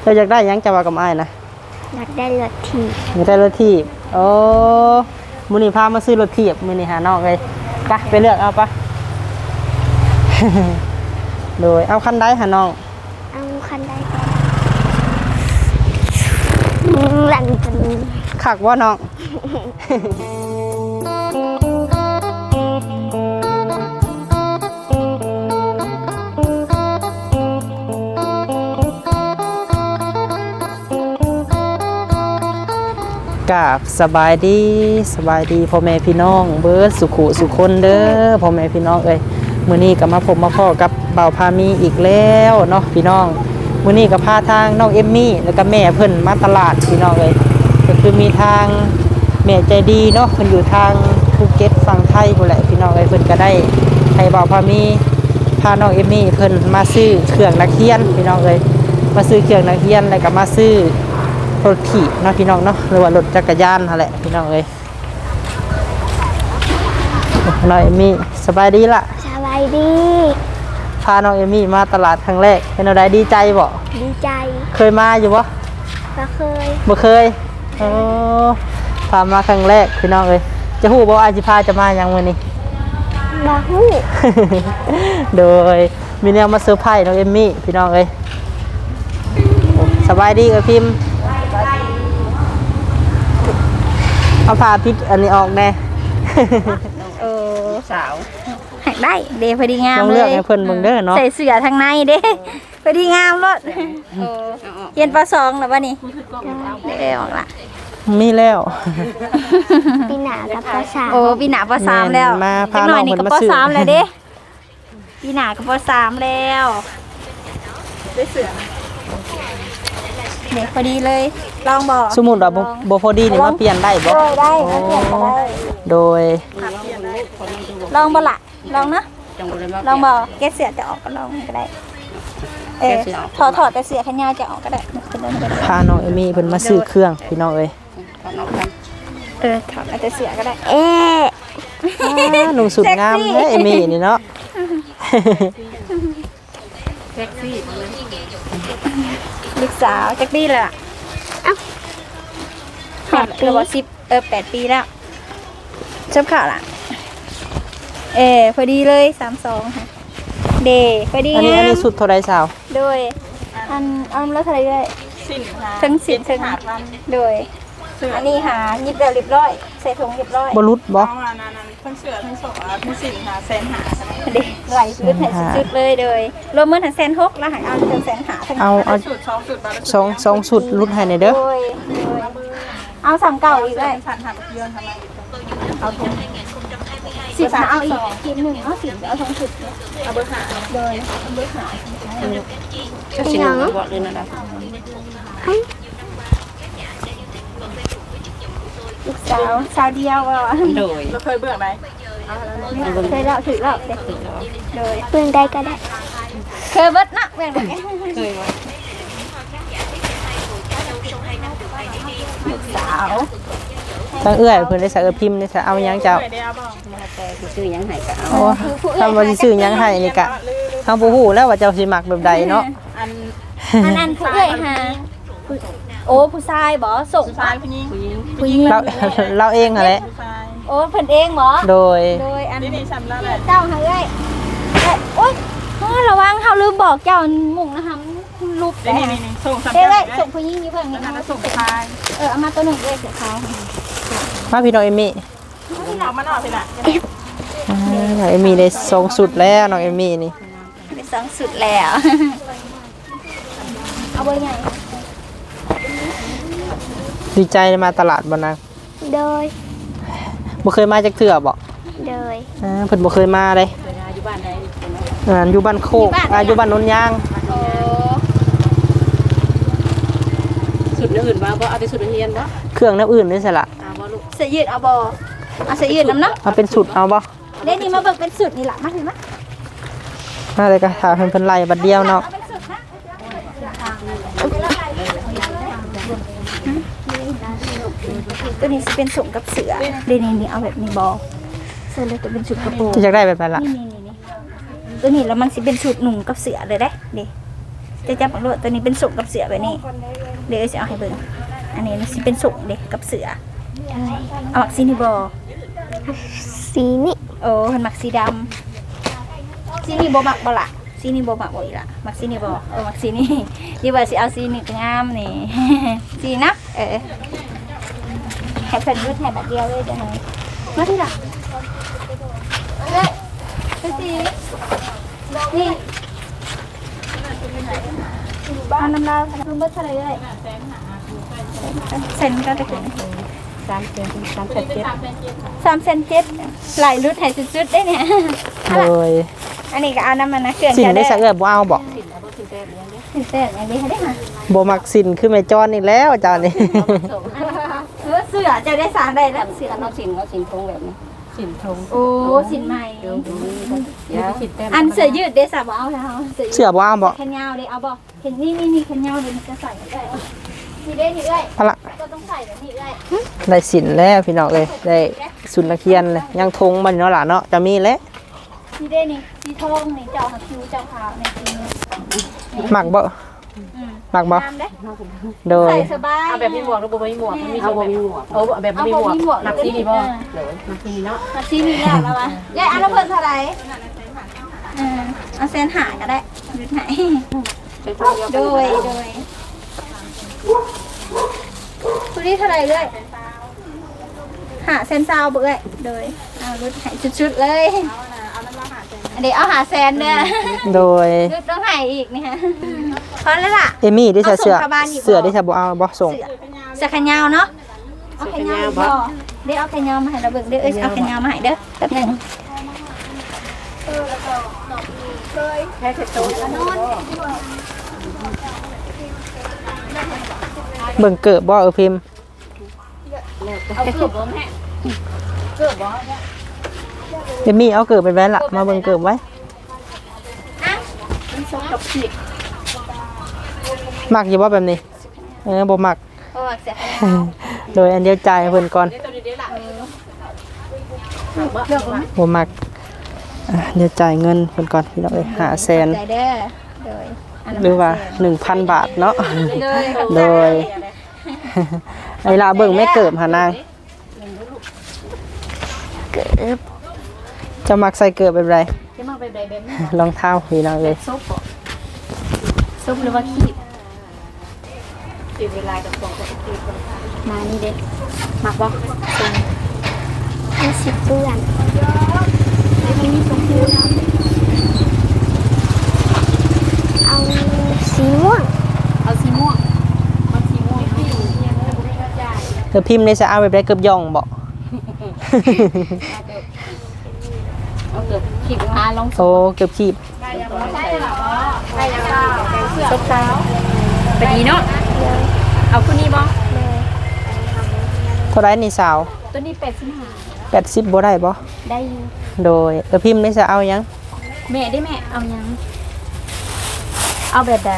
เธออยากได้หยังจะว่ากับอ้ายนะอยากได้รถถีบอยากได้รถถีบโอ้มื้อนี้พามาซื้อรถถีบมื้อนี้หาน้องเลยไปไปเลือกเอาปะ โดยเอาคันใดหาน้องเอาคันใดก็ได้หลังจากนี้ คักว่าน้อง กาบสบายดีสบายดีพ่อแม่พี่น้อง เบิร์ดสุขุสุคนเด้อพ่อแม่พี่น้องเอ้ยมื้อนี้ก็มาพบมาพ่อกับเบาวพามีอีกแล้วเนาะพี่น้องมื้อนี้ก็พาทางน้องเอมมี่แล้วก็แม่เพิ่นมาตลาดพี่น้องเอ้ยก็คือมีทางแม่ใจดีเนาะเพิ่นอยู่ทางภูเก็ตฝั่งไทยพุ่นแหละพี่น้องเอ้ยเพิ่นก็ได้ให้เบาวพามีพาน้องเอมมี่เพิ่นมาซื้อเครื่องนักเรียนพี่น้องเอ้ยมาซื้อเครื่องนักเรียนแล้วก็มาซื้อ รถขี่เนาะพี่น้องเนาะหรือว่ารถจักรยานนั่นแหละพี่น้องเอ้ยน้องเอมี่สบายดีละสบายดี พาน้องเอมี่มาตลาดครั้งแรกเป็นอะไรดีใจบ่ดีใจ เคยมาอยู่บ่ก็เคยบ่เคยโอ้พามาครั้งแรกพี่น้องเอ้ยจะฮู้บ่ว่าอาจิพาจะมาหยังมื้อนี้มาหู้โดยมีแนวมาเซอร์ไพรส์น้องเอมมี่พี่น้องเอ้ยโอ้สบายดีกับพิมพ์ เอาผ้าพิษอันนี้ออกแน่ เออสาวหักได้ เดพอดีงามต้องเลยเลือกให้เพิ่นเบิ่งเด้อเนาะใส่เสื้อทางในเด้พอดีงามรถเรียนปสองแล้ววะนี่เด้ออกละมีแล้วปีหนากับภาษาโอ้ปีหนาปสามแล้วแม่นมาพาจักหน่อยนี่น้ก็องปเพิ่นมาซื้อสามแล้วเด้ปีหนาก็ปสามแล้ว ได้เสื้อเด็กพอดีเลย ลองบอกสมมุติว่าบ่บ่พอดีนี่มาเปลี่ยนได้บ่ได้ได้เอาเปลี่ยนก็ได้ โดยลองบ่ละลองนะลองบอกแกเสียจะออกก็ลองก็ได้ เออถอดถอดแต่เสียขยาวจะออกก็ได้ขึ้นได้ก็ได้พาน้องเอมี่เพิ่นมาซื้อเครื่องพี่น้องเอ้ยเออถอดแต่เสียก็ได้ เอ๊ะอ้าหนุ่มสุดงามเด้อเอมี่นี่เนาะ ลูกสาวจักปีเลยอะแปดปีเออสิบเออแปดปีแล้วชอบข่าวล่ะ เออพอดีเลยสามสองค่ะ เดพอดีอันนี้อันงามนี้สุดเท่าใดสาว โดย อันอันละเท่าไหรด้วยสินค้าทั้งสิบทั้งโดย อันนี้หายิบแล้วเรียบร้อย ใส่ถุงเรียบร้อยบ่รุดบ่เอามานานั้นทั้งเสือทั้งสองอะทั้งสินค้าแสนหาเด ไหลชุดไหนชุดเลยโดยรวมเมื่อทั้งแสนหกแล้วหางเอาถึงแสนหาทั้งเอาเอาสูตรสองสูตรบาร์สองสองสุดรุดให้หน่อยเด้อโดยโดยเอาสามเก่าอีกเลยสันหักเยือนทำไมสิบเอาอีกทีหนึ่งเอาสิบเอาสองสิบเอาเบอร์หาโดยปีหนังลูกสาวสาวเดียวอะโดยเราเคยเบื่อไหม เคยเล่าถือเล่าเด็กโดยเพื่อนได้ก็ได้ เคยเบิดนะแม่งแบบนี้ลูกสาวทั้งเอื้อยเพิ่อนได้สักเออพิมพ์ได้สักเอายังเจ้าเคยได้เอาบ้างโอ้ทำว่าสิซื้อยังให้นี่กะเฮาบ่ฮู้แล้วว่าเจ้าสิมักแบบใดเนาะอันอันอันผู้เอื้อยฮะโอ้ผู้ชายบ่ส่งผู้ชายผู้หญิงผู้หญิงเราเราเองหั่นแหละผู้ชาย โอ้เพิ่นเองบ่โดย โดยอันนี่นี่จำแล้วแหละเจ้าเฮ้ยเอ้ยเอ้ยโอ๊ยเฮ้ยระวังเขาลืมบอกเจ้าหมุ่งนะคะรูปนี่ได้นี่นี่ส่งสามเอ้ยเจ้าเอ้ยได้ส่งผู้หญิงอยู่เพิ่งนี่นั่นนะน่ะส่งชายเออเอามาตัวหนึ่งเลยเสียขาวมาพี่น้องเอมี่เอามาหน่อยสิล่ะอ่าน้องเอมี่ได้สองสุดแล้วน้องเอมี่นี่ไปสองสุดแล้วเอาเบอร์ใหญ่ดีใจได้มาตลาดบ่นางโดย บ่เคยมาจักเทื่อบ่โดยอ่าเพิ่นบ่เคยมาเลยอ่าอยู่บ้านโคกอ่าอยู่บ้านโนนยางโอ้สุดอื่นว่าบ่เอาแต่สุดเฮียนบ่เครื่องน้ำอื่นนี่สิละเอาบ่ลูกเสียยืดเอาบอเอาเสียยืดน้ำเนาะมาเป็นสุดเอาบ่เล่นนี่มาเบิกเป็นสุดนี่แหละมาถึงมั้ยมาเลยก็ถามเพิ่นเพิ่นไล่บัดเดียวเนาะ เอาเป็นสุดนะ ตัวนี้จะเป็นสุ่มกับเสือเดี๋ยวนี้นี่เอาแบบนี้บอเสือแล้วตัวเป็นสุดกระโปรงจะอยากได้แบบนั้นล่ะนี่นี่นี่นี่ตัวนี้แล้วมันสิเป็นสูตรหนุ่มกับเสือเลยได้เด้จะจับรถตัวนี้เป็นสุกกับเสือแบบนี้เดี๋ยวจะเอาให้เบิ่งอันนี้สิเป็นสุกเด็กกับเสือโดยเอาหมักซีนิบอสีนี่โอ้เพิ่นหมักสีดำซีนี่บ่หมักบ่ล่ะซีนี่บ่หมักบ่อีล่ะหมักซีนี่บ่เออหมักซีนี่ดีว่าสิเอาซีนี่ก็งามนี่สีนะเออ ให้เพิ่นรุดให้บัดเดียวเลยเดี๋ยวให้มาที่ล่ะเอ้ยไปสินี่บ้านน้ำลาวคุณเบิดเท่าไหร่เลยเซ็นก็จะถึงสามเจ็ดสามเจ็ดเจ็ดสามเซนเจ็ดหลายรุดให้สุดๆได้เนี่ยโดยอันนี้ก็เอาน้ำมันนะเกลือสินจะได้สักเอื้อบ่เอาบ่สินเต้นอย่างนี้ให้ได้ค่ะบ่มักสินคือแม่จอนอีกแล้วเจ้านี่เออ เสือจะได้สารได้แล้วเสือเอาสินเอาสินทงแบบนี้สินทงโอ้สินใหม่เดี๋ยวสินแต้มอันเสือยืดได้สาบเอาแล้วเสือยืเสื้อบ่เอาบ่แขนยาวได้เอาบ่เห็นนี่นี่นี่แขนยาวเดี๋ยวมันจะใส่ได้นี่ได้นี่เอ้ยเอาละก็ต้องใส่แบบนี้เอ้ยได้สินแล้วพี่น้องเอ้ยได้สุนักเขียนเลยยังทงมันเนาะล่ะเนาะจะมีแล้วนี่ได้นี่สีทองนี่เจ้าคิวเจ้าขาวในสีนี้มักบ่อื มมักบ่งามเด้โดย ใส่สบายเอาแบบมีหมวกหรือบ่มีหมวกมันมีเอาบ่มีหมวกเอาแบบบ่มีหมวกหนักสีนี่บ่เลยหนักสีเนาะมาซีนี่แล้วแล้ววะยายอันละเพิ่นเท่าไหร่เออเอาเซนหาก็ได้ยืดไหนเป็นตัวเดียวโดยโดยคุณนี่เท่าไหร่เลยหาเซนซาวเบื่อโดยเอารุดใหายชุดๆเลย อันนี้เอาหาแซนเนี่ยโดยรุดต้องใหายอีกนี่ฮะพอแล้วล่ะ เอมี่ได้ใส่เสื้อเอาส่งเข้าบ้านอีกบ่ เสื้อได้ใส่บ่เอาบ่ส่งเสือเสือแขนยาวเนาะเอาแขนยาวบ่เดี๋ยวเอาแขนยาวมาให้เราเบิ่งเด้อเอ้ยเอาแขนยาวมาให้เด้อแป๊บหนึงแค่เสร็จตัวเบิ่งเกิบบ่เออพิมพ์ เอาเกือบบ่แม่เอ มี่เอาเกิบไปไว้ล่ะมาเบิ่งเกิบไว้เป็นซอกกับผิดมักอยู่บ่แบบนี้ เออบ่มักเพราะว่าเสือแขนยาวโดยอันเดียวจ่ายให้เพิ่นก่อนตัวนี้ล่ะเลือกบ่บ่มักอะเดี๋ยวจ่ายเงินเพิ่นก่อนพี่น้องเอ้ย5แสนใจเด้อโดยนนั้นหรือว่า1,000บาทเนาะโดยโดยไอ้ลาเบิ่งแม่เกิบหานางเกิบ จะมักใส่เกิบแบบไร จะมาแบบใดแบบนี้รองเท้าพี่น้องเอ้ยซุปบ่ซุปหรือว่าขีดสิเวลากับของปกติมานี่เด้มักบ่มีสิบเปื้อนมันมีชมพูนะเอาสีม่วงเอาสีม่วงมันสีม่วงที่อยู่เธอพิมพ์ในสะเอาแบบไรเกือบย่องบ่เอาเกือบ ขีดมาลองโอ้เกือบขีบซุปเท้าไปดีเนาะเอาคู่นี้บ่เท่าไรนี่สาว ตัวนี้เป็ดสิบห้า80บ่ได้บ่ได้อยู่โดยเออพิมพ์ในสะเอาหยังแม่ได้แม่เอายัง เอาแบบใด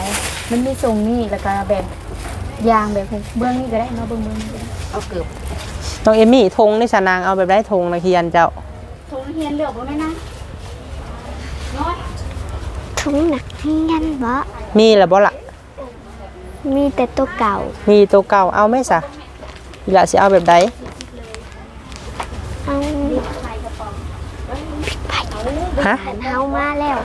มันมีทรงนี่แล้วก็แบบยางแบบเบื้องนี่ก็ได้เนาะเบื้องเบื้องนี่ก็ได้เอาเกือบน้องเอมี่ธงในสะนางเอาแบบไรธงนะเคียนเจ้าทรงเฮียนเลือกบ่แม่นะ ถุงหนักเฮียนบ่มีล้วบ่ละมีแต่ตัวเก่า มีตัวเก่าเอาไหมซะอีหละสิเอาแบบใดเอาฮะหันเฮามาแล้ว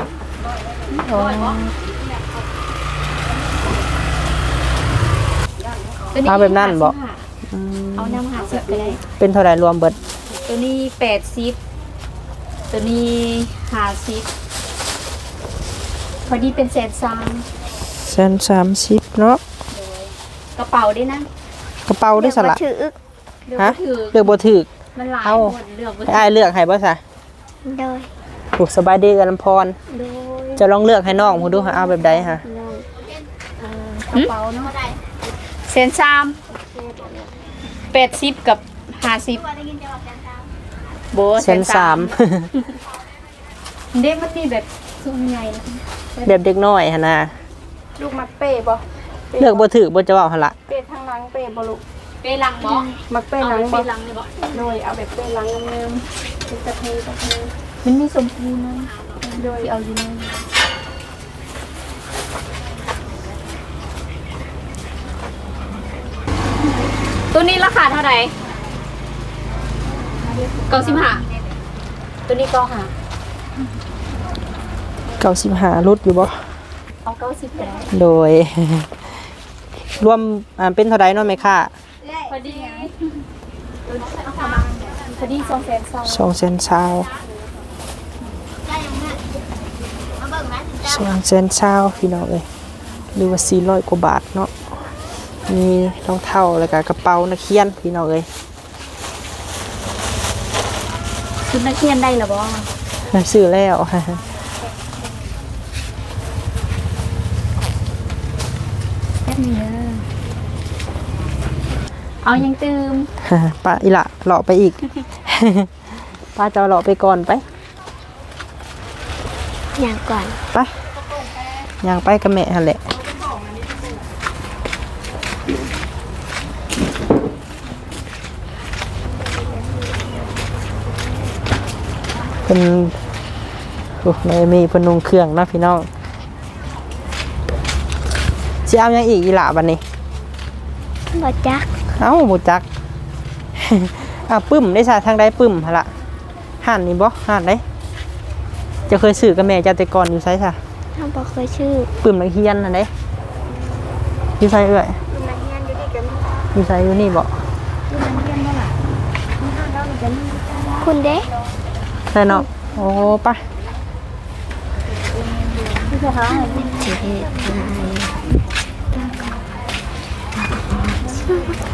เอาแบบนั้นบ่เอาน้ำหาสิบไปเลยเป็นเท่าไรรวมเบิด ตัวนี้แปดสิบตัวนี้ห้าสิบ พอดีเป็นเศษซางแสนสามสิบเนาะกระเป๋าด้วยนะกระเป๋าได้สละถืออึกเลือกฮะบ่ถือเลือกบ่ถูกมันหลายเอาคนเลือกบ่ให้อ้ายเลือกให้บ่ซะโดยถูกสบายดีกันลำพร โดยจะลองเลือกให้น้องผู้ดูหาเอาแบบใดฮะโดยกระเป๋าเนาะเศษซามแปดสิบกับห้าสิบโบแสนสามเด็กมันมีแบบ แบบเด็กน้อยฮะนน่ะลูกมักเป้บ่เลือกบ่ถือบ่จะเว้าหั่นล่ะเป้ทางหลังเป้บ่ลูกเปลังบ่มักเป้หลังบ่ลังเลยบ่โดยเอาแบบเป้หลังงามๆเป็นตะเพตะเพมันมีสมบูรณ์นะโดยเอาอยู่ในตัวนี้ราคาเท่าไหร่เก้าสิบห้าตัวนี้ก็าห้า เก้าสิบห้ารุดอยู่บ่เอาเก้าสิบก็ได้โดย รวมอ่าเป็นเท่าไรเนาะแม่ค่ะพอดีพอดีสองแสนสองสองเซนเช้าสองเซนเช้าพี่น้องเอ้ยหรือว่าสี่ร้อยกว่าบาทเนาะมีรองเท้าแล้วก็กระเป๋านักเรียนพี่น้องเอ้ยชุดนักเรียนได้หรอบ่ซื้อแล้ว แป๊บนึงเด้อ เอายังตื่มป้าอีละเลาะไปอีก ป้าจะเอาเลาะไปก่อนไปอย่างก่อนไปย่างไปกับแม่หั่นแหละเป็นโอ้แม่มีเพนนุงเครื่องเนาะพี่น้องสิเอาหยังอีกอีหละบัดนี้บ่จัก เอ้าหมูจักอ่าปึ้มได้ซะทางใดปึ้มหั่นละห่านนี่บ่ห่านได้จะเคยซื้อกับแม่เจ้าแต่ก่อนอยู่ไสซะถ้าบ่เคยชื่อปึ้มนักเรียนนั่นเด้อยู่ไสเอ่ยอยู่ไสอยู่นี่บ่คุณเด้ใช่เนาะโอ้ไป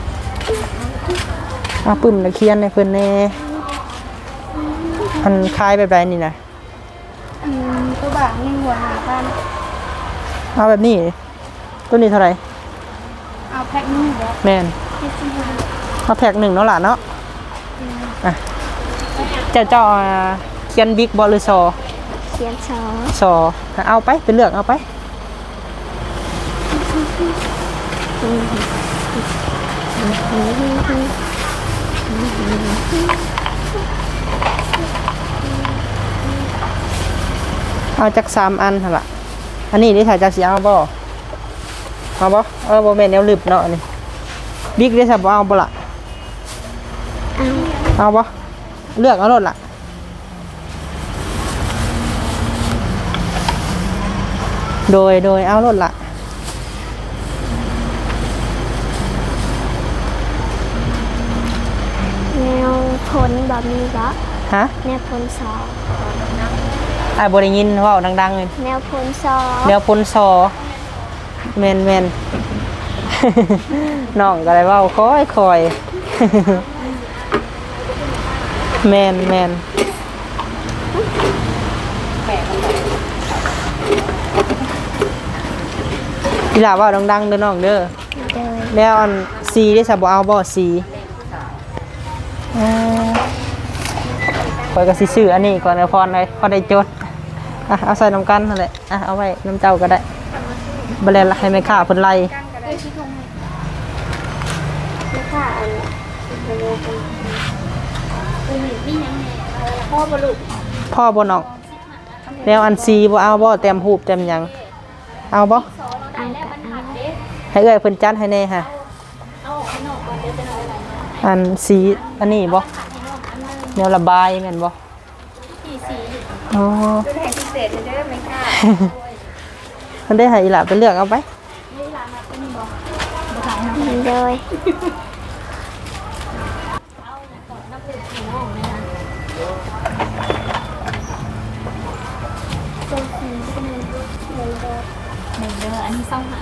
เอาปึ้มนักเรียนในเพิ่นแน่อันคล้ายแบบใดนี่นะตัวบางนี่หัวหาบ้านเอาแบบนี้ ตัวนี้เท่าไหร่เอาแพ็คนึงบ่แม่นเอาแพ็กหนึ่งเนาะล่ะเนาะอะเจ้าเจ้าอ่าเขียนบิ๊กบอลหรือซอเขียนสอซอเอาไปไปเลือกเอาไป เอาจากสามอันหั่นล่ะอันนี้นี่ถ่ายจากสีเอาบ่เอาบ่เออบ่แม่นแนวลึบเนาะนี่บิ๊กได้สับเอาบ่ละเอาเอาบ่เลือกเอารถละโดยโดยเอารถละ แนวผลบ่ มีบ่ฮะแนวผลสอไอ้ายบ่ได้ยินเว้าดังๆเลยแนวผลสอเดี๋ยวพลซอแมนแมนน้องก็เลยเว่าคอยคอยแมนแมนอีหล่าเว่าดังๆเด้อน้องเด้อเดินแล้วอันซีได้สับเอาบ่ซี คอยก็สิซื้ออันนี้ก่อนนะพรเลยพอได้จดอะเอาใส่น้ำกันนั่นแหละอะเอาไว้น้ำเจ้าก็ได้บแลนให้ไม่ค่าเพิ่นไล่พ่อบลูกพ่อบ่น้องแล้วอันซีบ่เอาบ่เต็มหูบเต็มหยังเอาบ่เอากเอาให้เอ้ยเพิ่นจัดให้แน่ค่ะอันสีอันนี้บ่ แนวระบายแม่นบ่อ๋อเป็นแห่งพิเศษเด้อไหมค่ะมันได้ให้อีหล่าไปเลือกเอาไปเดินหนึ่งเด้ออันนี้เศร้าหา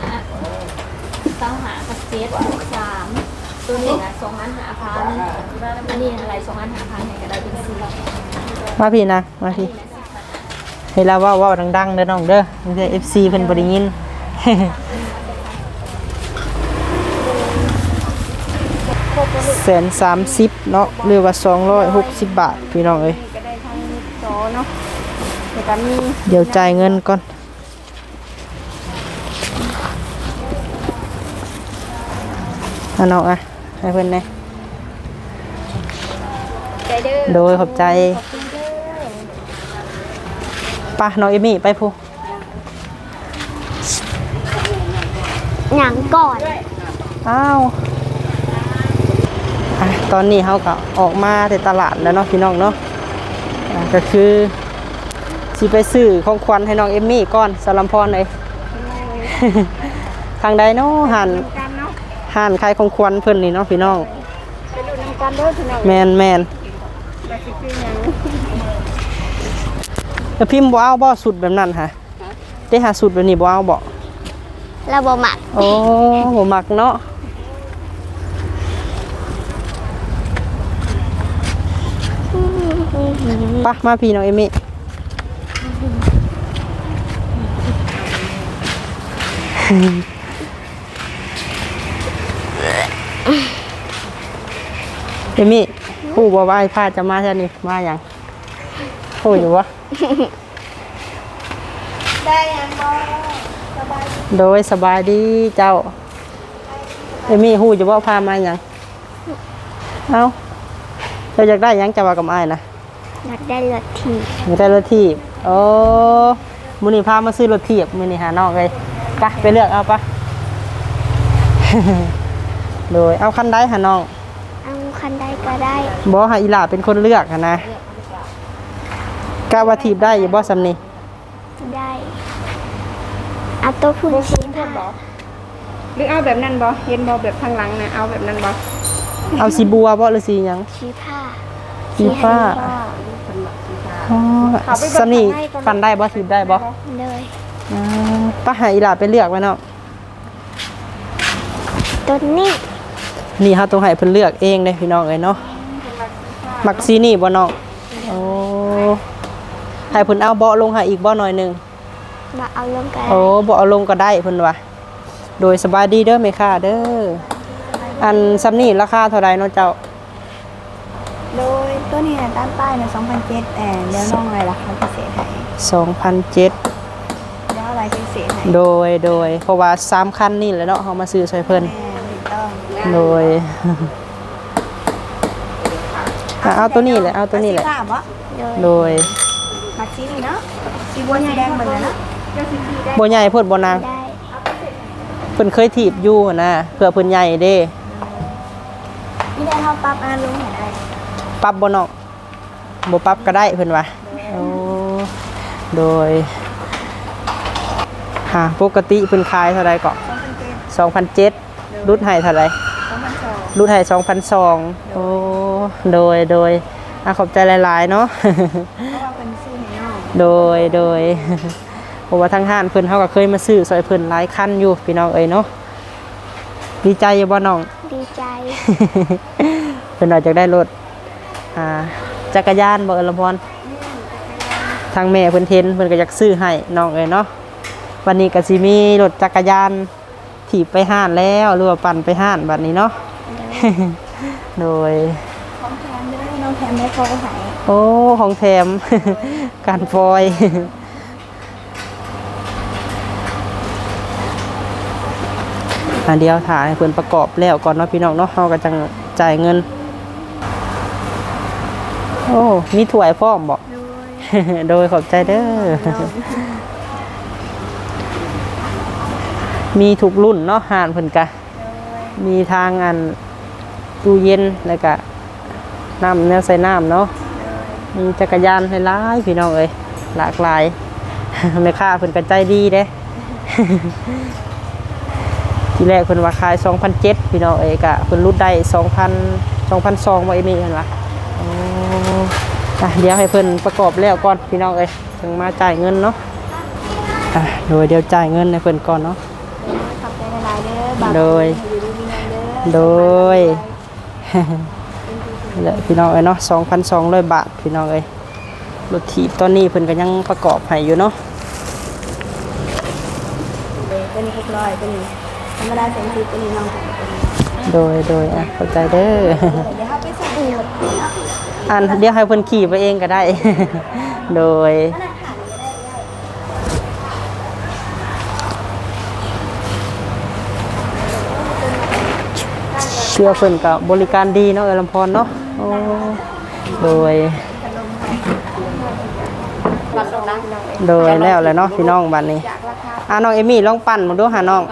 เศร้าหากับเจ็ดสามตัวนี้นะสองพันหาพันอันนี้อะไรสองพันหาพันเนี่ยก็ได้เป็นสี่ มาพี่นะมาพี่ให้เราว้าว้าดังๆเด้อน้องเด้อมันจะ FC เพิ่นบ่ได้ยินแสนสามสิบเนาะหรือว่าสองร้อยหกสิบบาท พี่น้องเอ้ยเดี๋ยวจ่ายเงินก่อนอันน้องอะให้เพิ่อนแหน่ใจเด้อ โดยขอบใจไป่ะน้องเอมี่ไปพูหยังก่อนอ้าวอะตอนนี้เขาก็ออกมาในตลาดแล้วเนาะพี่น้องเนาะอะก็คือสิไปซื้อของขวัญให้น้องเอมมี่ก่อนสลัมพรเลยทางใดเนาะหันหันขายของขวัญเพิ่นนี่เนาะพี่น้องแมนแมน แล้วพิมพ์บ่เอาบ่สุดแบบนั้นค่ะได้หาสุดแบบนี้บ่เอาบ่เราบ่หมักโอ้บ่มักเนาะไปะมาพี่น้องเอมี่เอมี่ ผู้บ่ว่าไอ้พาจะมาใช่นี่มาอย่างผู้อยู่วะโดยสบายดีเจ้าเอมี่ฮู้จะว่าพามาหยังเอาเจ้าอยากได้หยังจะว่ากับอ้ายนะอยากได้รถถีบอยากได้รถถีบโอ้มื้อนี้พามาซื้อรถถีบมื้อนี้หาน้องเลยไปไปเลือกเอาปะโดยเอาคันใดหาน้องเอาคันใด ก็ได้บ่ให้อีหล่าเป็นคนเลือกหั้นนะกะว่าถีบได้อยู่บ่ซำนี้ได้เอาตัวพุ่นสีผ้าหรือเอาแบบนั้นบ่เห็นบ่แบบข้างหลังนะเอาแบบนั้นบ่เอาสีบัวบ่หรือสีหยังสีผ้าสีฟ้าอ๋อซำนี้ฟันได้บ่ถีบได้บ่เลยอืมป้าหาอีหลาไปเลือกไว้เนาะตัวนี้ นี่เฮาต้องให้เพิ่นเลือกเองเด้พี่น้องเอ้ยเนาะมักซีนี่บ่น้องโอ้ให้เพิ่นเอาเบาะลงให้อีกบ่หน่อยหนึงมาเอาลงกันโอ้บ่เอาลงก็ได้เพิ่นว่าโดยสบายดีเด้อแม่ค้าเด้ออันซ้ำนี่ราคาเท่าใดเนาะเจ้า โดยตัวนี้ด้านใต้เนี่ย2,700แต่เดี๋ยวน้องอะไรราคาพิเศษให้2,007เดี๋ยวอะไรพิเศษให้โดยโดยเพราะว่าสามคันนี่แหละเนาะเฮามาซื้อช่วยเพิ่น แม่ถูกต้อง โดยอะเอาตัวนี้แหละเอาตัวนี้แหละสีฟ้าบ่เลยโดยมักสีนี่เนาะสีบัวสีแดงเหมือนกันเนาะบ่ใหญ่โพดบ่นางได้เพิ่นเคยถีบอยู่หั้นนะเพื่อเพิ่นใหญ่เด้ นี่ได้เฮาปรับอ่านลงให้ได้ปรับบ่น้องบ่ปรับก็ได้เพิ่นว่าโอ้โดยหาปกติเพิ่นขายเท่าใดก็2,007 รุดให้เท่าใด2,200รุดให้2,200โอ้โดยโดยอะขอบใจหลายๆเนาะเพราะว่าเป็นซื้อให้น้องโดยโดยเพราะว่าทางห้านเพิ่นเฮาก็เคยมาซื้อซอยเพิ่นหลายคันอยู่พี่น้องเอ้ยเนาะดีใจอยู่บ่น้องดีใจเพิ่นอาจจะได้รถอ่าจักรยานบ่เออลำพรทางแม่เพิ่นเทนเพิ่นก็อยากซื้อให้น้องเอ้ยเนาะวันนี้ก็สิมีรถจักรยาน ถีบไปห้านแล้วหรือว่าปั่นไปห้านบัดนี้เนาะโดยของแถมเด้อน้องแถมได้พอให้โอ้ของแถมการฟอยอันเดียวถ่ายให้เพิ่นประกอบแล้วก่อนเนาะพี่น้องเนาะเฮาก็จังจ่ายเงิน โอ้ มีถ้วยพร้อมบ่โดยขอบใจเด้อ มีทุกรุ่นเนาะหานเพิ่นกะมีทางอันตู้เย็นแล้วก็น้ำแนวใส่น้ำเนาะมีจักรยานหลายๆพี่น้องเอ้ยหลากหลายแม่ค้าเพิ่นก็ใจดีเด้ทีแรกเพิ่นว่าขาย2,007พี่น้องเอ้ยกะเพิ่นรุดได้2,000 2,200บ่เอมี่เพิ่นว่าโอ้อะเดี๋ยวให้เพิ่นประกอบแล้วก่อนพี่น้องเอ้ยถึงมาจ่ายเงินเนาะอะโดยเดี๋ยวจ่ายเงินให้เพิ่นก่อนเนาะขอบใจห ลายๆเด้อบาโดยอยู่ดีมีเงินเด้อโดยนี่แหละพี่น้องเอ้ยเนาะ2,200บาทพี่น้องเอ้ยรถถีบตอนนี้เพิ่นก็ยังประกอบให้อยู่เนาะตัวนี้600ตัวนี้ธรรมดาแสนสิบตัวนี้น้องแถมตัวนี้โดยโดยอะเข้าใจเด้อเดี๋ยวเฮาไปใส่อีกอันเดี๋ยวให้เพิ่นขี่ไปเองก็ได้ โดย ชื่อเพิ่นกับบริการดีเนาะเอลำพรเนาะโอ้โดย โดยแล้วแหละเนาะพี่น้องบัดนี้อะน้องเอมี่ลองปั่นมาดูหาน้อง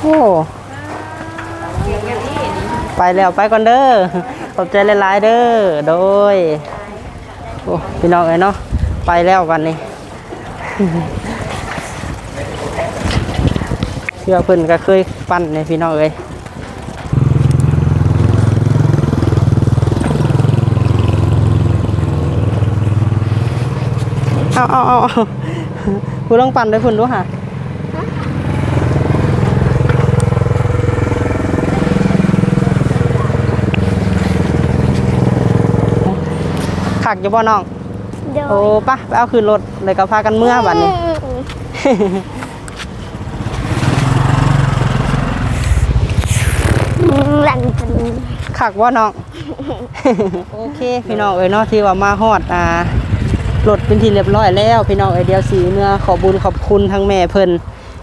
โอ้ไปแล้วไปก่อนเด้อขอบใจหลายๆเด้อโดยโอ้พี่น้องเอ้ยเนาะ ไปแล้ววันนี้เพื่อเพิ่นก็เคยปั้นในพี่น้องเอ้ยเอาเอาเอาคุณต้องปั่นด้วยคุณดูค่ะขักอยู่บ่น้อง โดยโอ้ปะไปเอาขึ้นรถเลยก็พากันเมื่อบัดนี้ หลังจากนี้ขักว่าน้อง โอเค พี่น้องเอ้ยเนาะที่ว่ามาฮอดอ่ารถเป็นที่เรียบร้อยแล้วพี่น้องเอ้ยเดียวสีเมื่อขอบุญขอบคุณทั้งแม่เพิ่น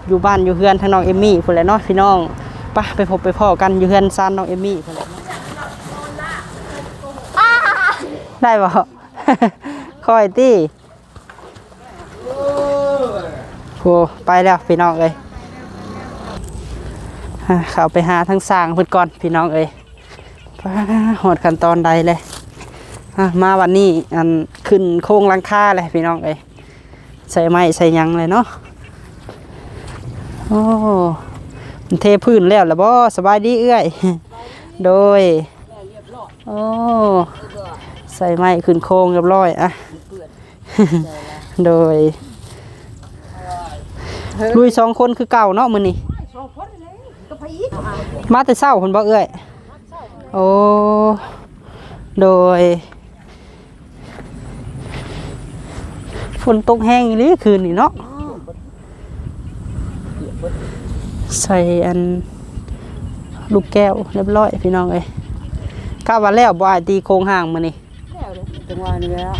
อยู่บ้านอยู่เฮือนทั้งน้องเอมมี่พุ่นแหละเนาะพี่น้องไปะไปพบไปพ่อกันอยู่เฮือนซานน้องเอมมี่พุ่นแหละเนาะได้บ่ คอยตี้โอ้ไปแล้วพี่น้องเอ้ยอะเข้าไปหาทั้งสร้างเพิ่นก่อนพี่น้องเอ้ยหอดขั้นตอนใดเลยมาวันนี้อันขึ้นโค้งลังคาเลยพี่น้องเอ้ยใส่ไม้ใส่ยังเลยเนาะโอ้มันเทพื้นแล้วล้วบ่สบายดีเอื้อยโดยโอ้ใส่ไม้ขึ้นโค้งเรียบร้อยอะ โดยลุยสองคนคือเก่าเนาะมือนี่มาแต่เศร้าคนบ่เอ้ยโอ้โดยฝนตกแห้งอีหรือคืนนี่เนาะใส่อันลูกแก้วเรียบร้อยพี่น้องเอ้ยก้าววันแล้วบ่อายตีโครงห่างมานี่ จังหวะนี้แล้ว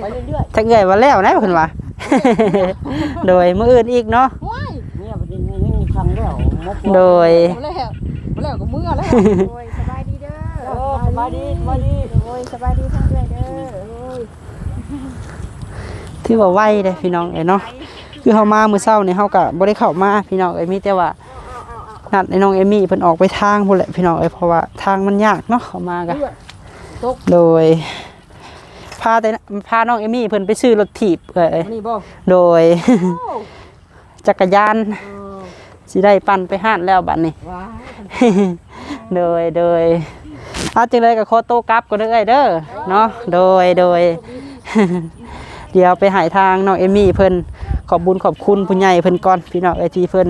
ไปเรื่อยถ้าเกิดวันแล้วนะเพิ่นว่าโดยมื้ออื่นอีกเนาะๆเนี่ยประเด็นยังมีคำแล้วมกโดยแล้วแล้วก็เมื่อแล้วโอ้ยสบายดีเด้อเออสบายดีสบายดีโอ้ยสบายดีทั้งด้วยเด้อที่ว่าไหวเลยพี่น้องเอ้ยเนาะคือเฮามามื้อเช้านี่เฮาก็บ่ได้เข้ามาพี่น้องเอ้ยมีแต่ว่านัดไอ้น้องเอมี่เพิ่นออกไปทางพุ่นแหละพี่น้องเอ้ยเพราะว่าทางมันยากเนาะเข้ามาก็โดยพาแต่พาน้องเอมี่เพิ่นไปซื้อรถถีบเอ้ยนี่บ่โดย จักรยานสิได้ปั่นไปห้านแล้วบัดนี้ว้าโดยโดยเอาจังเลยกับโคโต้กลับก็ได้อเอ้ยเด้อเนาะโดยโดย เดี๋ยวไปหายทางน้องเอมี่เพิ่นขอบบุญขอบคุณผู้ใหญ่เพิ่นก่อนพี่น้องไอทีเพิ่น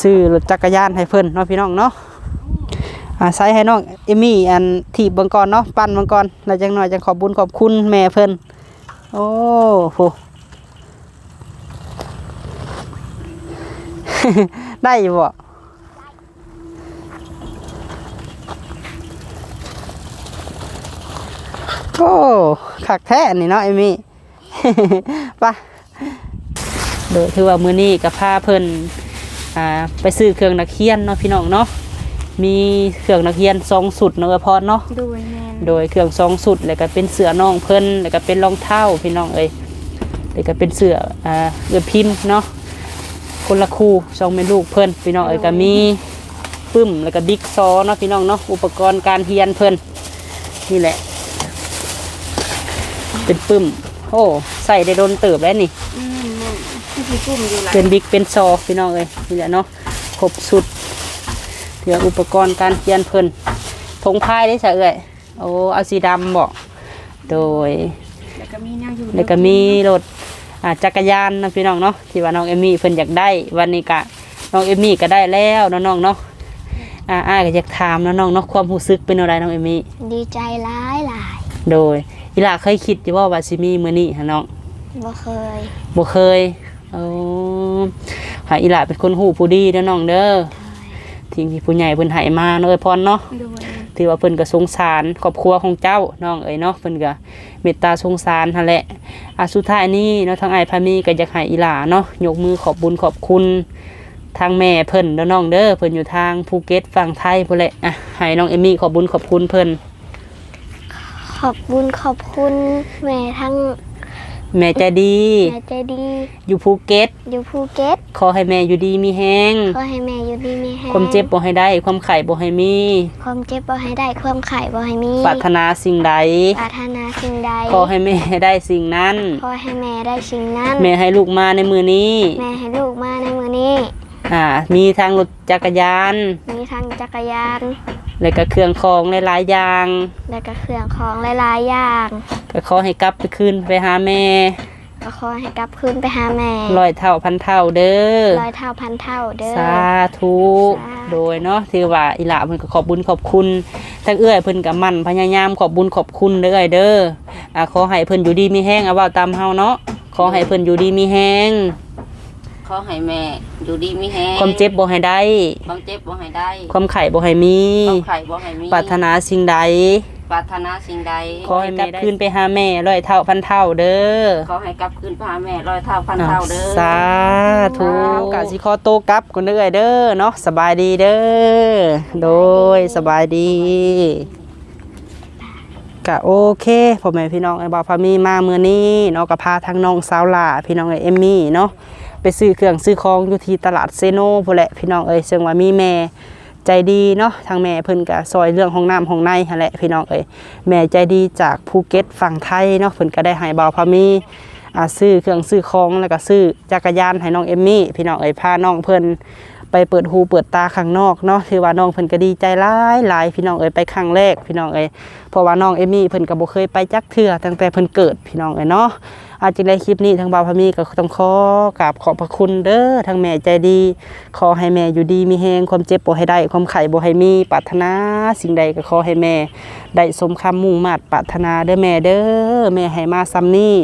ซื้อรถจักรยานให้เพิ่นเนาะพี่น้องเนาะ อาใช้ให้น้องเอมี่อันถีบบิ่งก่อนเนาะปั่นบิ่งก่อนแล้วจังหน่อยจังขอบบุญขอบคุณแม่เพิ่นโอ้โหได้อยู่บ่โอ้ขักแท้นี่เนาะเอมี่ไปะโดยถือว่ามือนี้กับพาเพิ่นอ่าไปซื้อเครื่องนักเรียนเนาะพี่น้องเนาะ มีเครื่องนักเรียนสองสุดเนาะเอ้ยพรเนาะ โดยแมนโดยเครื่องสองสุดแล้วก็เป็นเสือน้องเพิ่นแล้วก็เป็นรองเท้าพี่น้องเอ้ยแล้วก็เป็นเสืออ่าเอือพิมพ์เนาะคนละคู่สองแม่ลูกเพิ่นพี่น้องเอ้ยก็มีปึ้มแล้วก็บิ๊กซอเนาะพี่น้องเนาะอุปกรณ์การเรียนเพิ่นนี่แหละ เป็นปึ้มโอ้ใส่ได้โดนเติบแล้วนี่ อืมแม่นที่พี่กุ้มอยู่หลายเป็นบิ๊กเป็นซอพี่น้องเอ้ยนี่แหละเนาะครบสุด เดี๋ยวอุปกรณ์การเรียนเพิ่นธงพายได้ใช่เอ้ยโอ้เอาสีดำบอกโดยแล้วก็มีแนวอยู่แล้วก็มีรถอ่าจักรยานนะพี่น้องเนาะที่ว่าน้องเอมี่เพิ่นอยากได้ วันนี้กะน้องเอมี่ก็ได้แล้วเนาะน้องเนาะอ่าอ้ายก็อยากถามเนาะน้องเนาะความรู้สึกเป็นอะไรน้องเอมี่ดีใจหลายหลายโดยอีหล่าเคยคิดอยู่ว่าว่าสิมีมื้อนี้ฮะน้องบ่เคยบ่เคยเออหาอีหล่าเป็นคนหูผู้ดีเด้อน้องเด้อ ทิ้งที่ผู้ใหญ่เพิ่นให้มาเนาะเอ้ยพรเนาะโดยที่ว่าเพิ่นก็สงสารครอบครัวของเจ้าน้องเอ๋ยเนาะเพิ่นก็เมตตาสงสารหั่นแหละอะสุดท้ายนี้เนาะทางอ้ายพามีก็อยากให้อีหลาเนาะยกมือขอบบุญขอบคุณ ทางแม่เพิ่นเด้อน้องเด้อเพิ่นอยู่ทางภูเก็ตฝั่งไทยพุ่นแหละอะให้น้องเอมี่ขอบบุญขอบคุณเพิ่นขอบบุญขอบคุณแม่ทั้ง แม่ใจดี แม่ใจดีอยู่ภูเก็ต อยู่ภูเก็ต ขอให้แม่อยู่ดีมีแฮงขอให้แม่อยู่ดีมีแฮงความเจ็บบ่ให้ได้ ความไข้บ่ให้มี ความเจ็บบ่ให้ได้ ความไข่บ่ให้มี ปรารถนาสิ่งใด ปรารถนาสิ่งใด ขอให้แม่ได้สิ่งนั้น ขอให้แม่ได้สิ่งนั้น แม่ให้ลูกมาในมือนี้ แม่ให้ลูกมาในมือนี้ อ่า มีทางรถจักรยาน มีทั้งจักรยาน แล้วก็เครื่องของหลายๆอย่าง และก็เครื่องของหลายๆอย่างก็ขอให้กลับไปคืนไปหาแม่ก็ขอให้กลับคืนไปหาแม่ร้อยเท่าพันเท่าเด้อร้อยเท่าพันเท่าเด้อสาธุสาธุโดยเนาะถือว่าอีหละเพิ่นก็ขอบบุญขอบคุณทั้งเอื้อยเพิ่นก็มั่นพยายามขอบบุญขอบคุณเด้อเอ้ยเด้ออ่าขอให้เพิ่นอยู่ดีมีแห้งเอาเว้าตามเฮาเนาะขอให้เพิ่นอยู่ดีมีแห้งข อให้แม่ อยู่ดีมีแฮงความเจ็บบ่ให้ได้ ความเจ็บบ่ให้ได้ ความไข้บ่ให้มี ความไข่บ่ให้มีปรารถนาสิ่งใดปรารถนาสิ่งใดขอให้กลับคืนไปหาแม่ร้อยเท่าพันเท่าเด้อขอให้กลับคืนพาแม่ร้อยเท่าพันเท่าเด้อสาธุกะสิขอโตวกลับกันเด้อเด้อเนาะสบายดีเด้อโดยสบายดีกะโอเคพ่อแม่พี่น้องไอ้บ่าวพามีมามื้อนี้เนาะก็พาทั้งน้องสาวหล่าพี่น้องไอ้เอมมี่เนาะ ไปซื้อเครื่องซื้อของอยู่ที่ตลาดเซโนพุ่นแหละพี่น้องเอ้ยซึ่งว่ามีแม่ใจดีเนาะทางแม่เพิ่นก็ซอยเรื่องห้องน้ำห้องในหั่นแหละพี่น้องเอ้ยแม่ใจดีจากภูเก็ตฝั่งไทยเนาะเพิ่นก็ได้ให้บ่าวพามีอ่าซื้อเครื่องซื้อของแล้วก็ซื้อจักรยานให้น้องเอมมี่พี่น้องเอ้ยพาน้องเพิ่นไปเปิดหูเปิดตาข้างนอกเนาะถือว่าน้องเพิ่นก็ดีใจหลายหลายพี่น้องเอ้ยไปครั้งแรกพี่น้องเอ้ยเพราะว่าน้องเอมมี่เพิ่นก็บ่เคยไปจักเทื่อตั้งแต่เพิ่นเกิดพี่น้องเอ้ยเนาะ อาจจะได้คลิปนี้ทางบ่าวพามีก็ต้องขอกราบขอบพระคุณเด้อทางแม่ใจดี ขอให้แม่อยู่ดีมีแหงความเจ็บบ่ให้ได้ ความไข่บ่ให้มีปรารถนาสิ่งใดก็ขอให้แม่ ได้สมคำมุ่งมาดปรารถนาเด้อแม่เด้อแม่ให้มาซ้ำนี้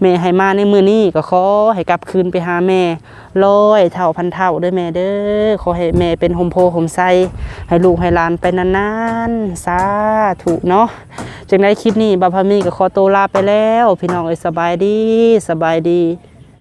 แม่ให้มาในมือนี้ก็ขอให้กลับคืนไปหาแม่ร้อยเท่าพันเท่าด้อแม่เด้อขอให้แม่เป็นโฮมโพโฮมไซให้ลูกให้หลานไปนานๆสาธุเนาะจากในคลิปนี้บาพามีก็ขอตัวลาไปแล้ว พี่น้องเอ้ยสบายดีสบายดี